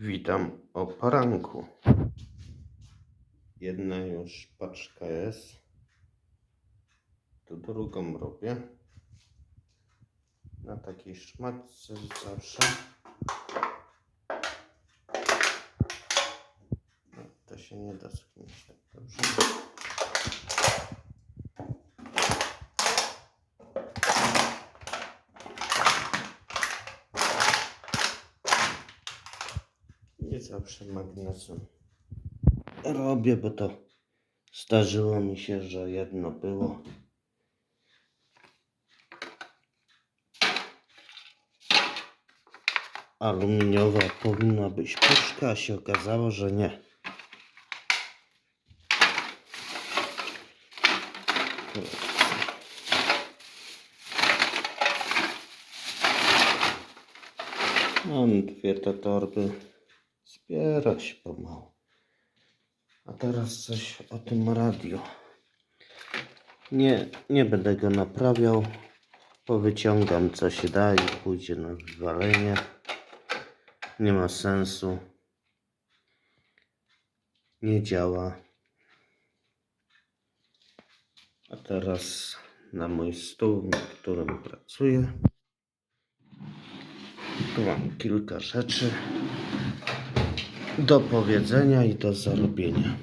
Witam o poranku. Jedna już paczka jest. Tu drugą robię. Na takiej szmatce zawsze. No, to się nie da skminić tak dobrze. Zawsze magnesem robię, bo to zdarzyło mi się, że jedno było. Aluminiowa powinna być puszka, a się okazało, że nie. Mam dwie te torby. Zbiera się pomału. A teraz coś o tym radiu. Nie, nie będę go naprawiał. Powyciągam co się da i pójdzie na wywalenie. Nie ma sensu. Nie działa. A teraz na mój stół, na którym pracuję. Tu mam kilka rzeczy do powiedzenia i do zarobienia.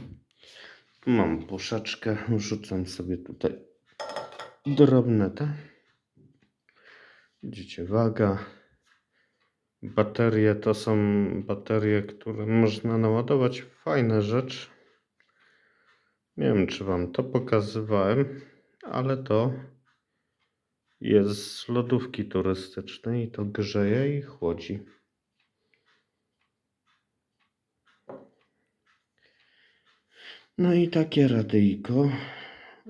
Mam puszeczkę, rzucam sobie tutaj drobne te. Widzicie, waga. Baterie to są baterie, które można naładować. Fajna rzecz. Nie wiem, czy Wam to pokazywałem, ale to jest z lodówki turystycznej i to grzeje i chłodzi. No i takie radyjko.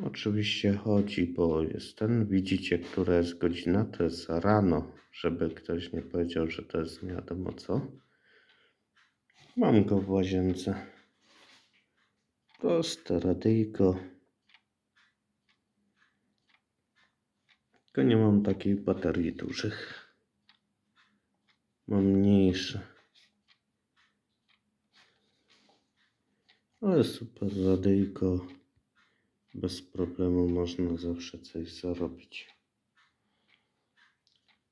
Oczywiście chodzi, bo jest ten. Widzicie, która jest godzina? To jest rano, żeby ktoś nie powiedział, że to jest nie wiadomo co. Mam go w łazience. Proste radyjko. Tylko nie mam takich baterii dużych. Mam mniejsze. Ale super radyjko. Bez problemu można zawsze coś zarobić.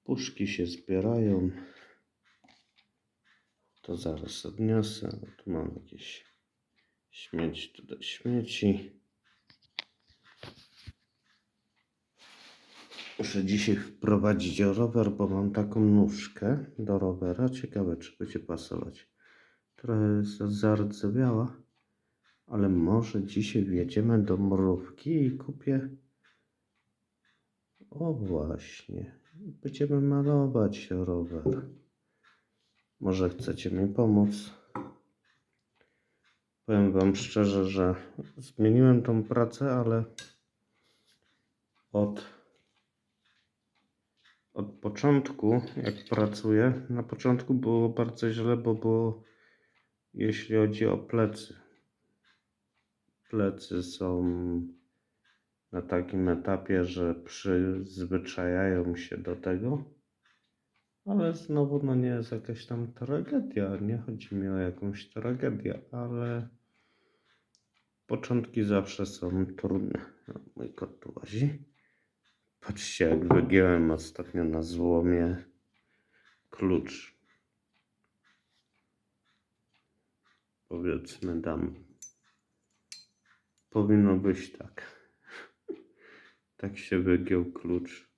Puszki się zbierają. To zaraz odniosę. Tu mam jakieś śmieci, tutaj śmieci. Muszę dzisiaj wprowadzić rower, bo mam taką nóżkę do rowera. Ciekawe, czy będzie pasować. Trochę jest zardzewiała, ale może dzisiaj wjedziemy do mrówki i kupię. O właśnie, będziemy malować rower. Może chcecie mi pomóc? Powiem Wam szczerze, że zmieniłem tą pracę, ale od od początku, jak pracuję, na początku było bardzo źle, bo było, jeśli chodzi o plecy. Plecy są na takim etapie, że przyzwyczajają się do tego, ale znowu, no nie jest jakaś tam tragedia. Nie chodzi mi o jakąś tragedię, ale początki zawsze są trudne. No, mój kot tu łazi. Patrzcie, jak wygiąłem ostatnio na złomie klucz. Powiedzmy dam. Powinno być tak. Tak się wygiął klucz.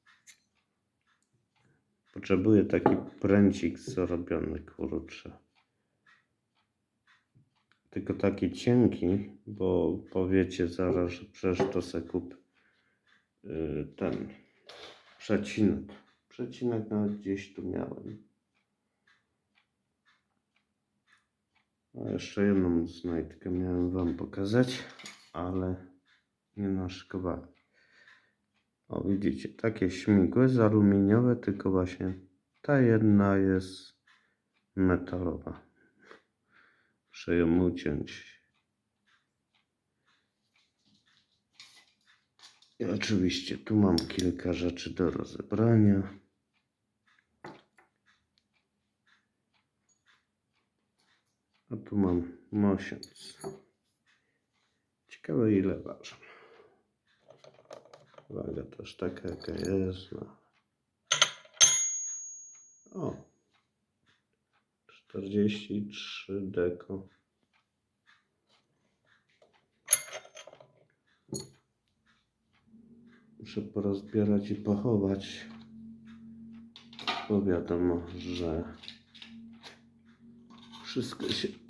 Potrzebuję taki pręcik zrobiony, kurczę. Tylko taki cienki, bo powiecie zaraz, że przecież to se kup y, ten przecinek. Przecinek nawet gdzieś tu miałem. A jeszcze jedną znajdźkę miałem Wam pokazać, ale nie naszykowałem. O, widzicie, takie śmigły z aluminiowe, tylko właśnie ta jedna jest metalowa. Muszę ją uciąć. I oczywiście tu mam kilka rzeczy do rozebrania. A tu mam mosiąc. Ciekawe ile ważą. Waga też taka jaka jest. No. O. 43 deko. Muszę porozbierać i pochować. Bo wiadomo, że wszystko się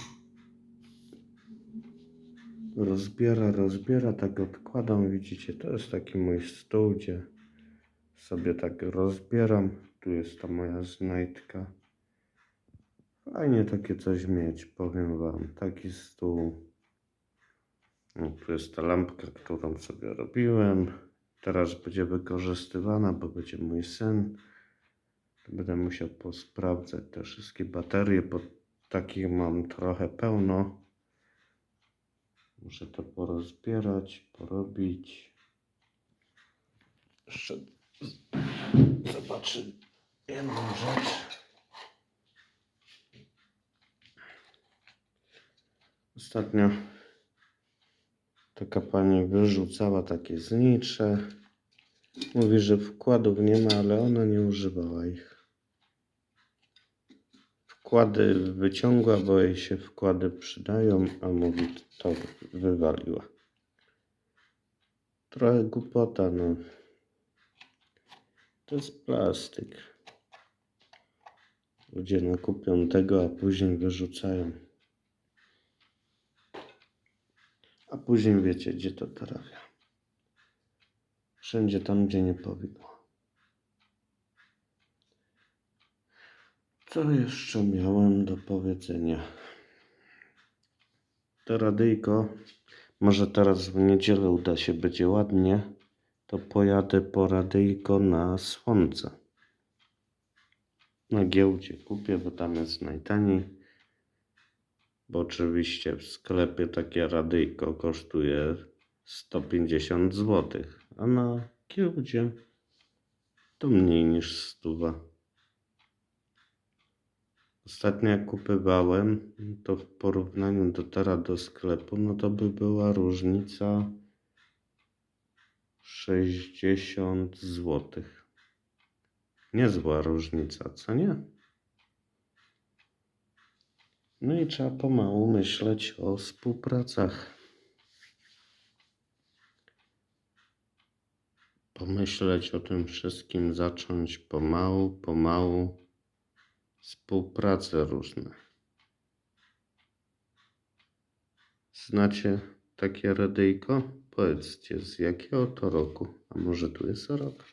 rozbiera, rozbiera, tak odkładam. Widzicie, to jest taki mój stół, gdzie sobie tak rozbieram. Tu jest ta moja znajdka. Fajnie takie coś mieć, powiem wam. Taki stół. No, tu jest ta lampka, którą sobie robiłem. Teraz będzie wykorzystywana, bo będzie mój syn. Będę musiał posprawdzać te wszystkie baterie, bo takich mam trochę pełno. Muszę to porozbierać, porobić. Jeszcze zobaczę jedną rzecz. Ostatnio taka pani wyrzucała takie znicze. Mówi, że wkładów nie ma, ale ona nie używała ich. Wkłady wyciągła, bo jej się wkłady przydają, a mówi, to wywaliła. Trochę głupota, no. To jest plastyk. Ludzie nakupią tego, a później wyrzucają. A później wiecie, gdzie to trafia. Wszędzie tam, gdzie nie powinno. Co jeszcze miałem do powiedzenia? To radyjko, może teraz w niedzielę uda się, będzie ładnie, to pojadę po radyjko na słońce. Na giełdzie kupię, bo tam jest najtaniej. Bo oczywiście w sklepie takie radyjko kosztuje 150 zł, a na giełdzie to mniej niż stuwa. Ostatnio jak kupywałem, to w porównaniu do teraz do sklepu, no to by była różnica 60 zł. Niezła różnica, co nie? No i trzeba pomału myśleć o współpracach. Pomyśleć o tym wszystkim, zacząć pomału, pomału współprace różne. Znacie takie radyjko? Powiedzcie, z jakiego to roku? A może tu jest rok?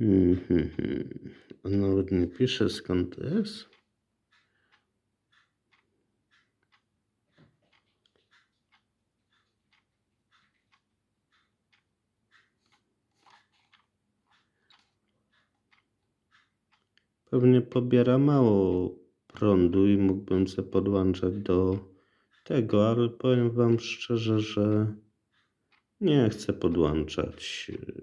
Mhm. On nawet nie pisze skąd to jest. Pewnie pobiera mało prądu i mógłbym sobie podłączać do tego, ale powiem Wam szczerze, że nie chcę podłączać y,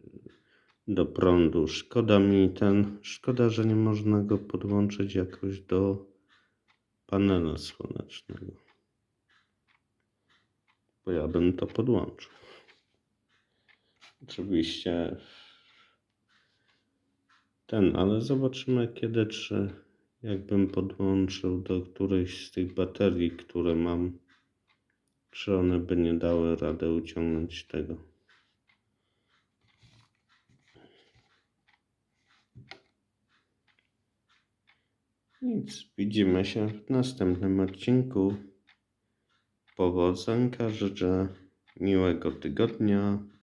do prądu. Szkoda mi ten, szkoda, że nie można go podłączyć jakoś do panela słonecznego. Bo ja bym to podłączył. Oczywiście ten, ale zobaczymy kiedy, czy jakbym podłączył do którejś z tych baterii, które mam, czy one by nie dały rady uciągnąć tego. Nic, widzimy się w następnym odcinku. Powodzenka życzę miłego tygodnia